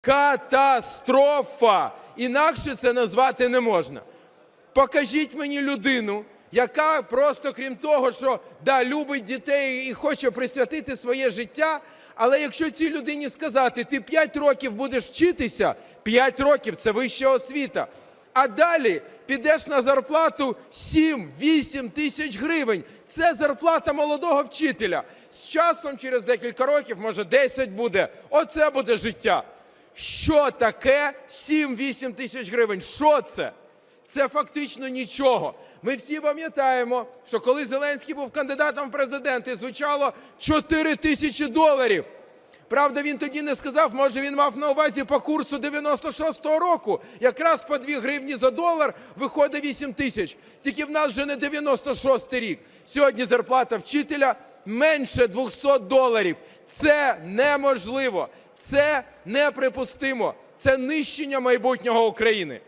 Катастрофа! Інакше це назвати не можна. Покажіть мені людину, яка просто крім того, що да, любить дітей і хоче присвятити своє життя. Але якщо цій людині сказати, ти 5 років будеш вчитися, 5 років це вища освіта. А далі підеш на зарплату 7-8 тисяч гривень. Це зарплата молодого вчителя. З часом, через декілька років, може 10 буде. Оце буде життя. Що таке 7-8 тисяч гривень? Що це? Це фактично нічого. Ми всі пам'ятаємо, що коли Зеленський був кандидатом в президенти, звучало 4 тисячі доларів. Правда, він тоді не сказав, може він мав на увазі по курсу 96-го року. Якраз по 2 гривні за долар виходить 8 тисяч. Тільки в нас вже не 96-й рік. Сьогодні зарплата вчителя менше 200 доларів. Це неможливо, це неприпустимо, це нищення майбутнього України.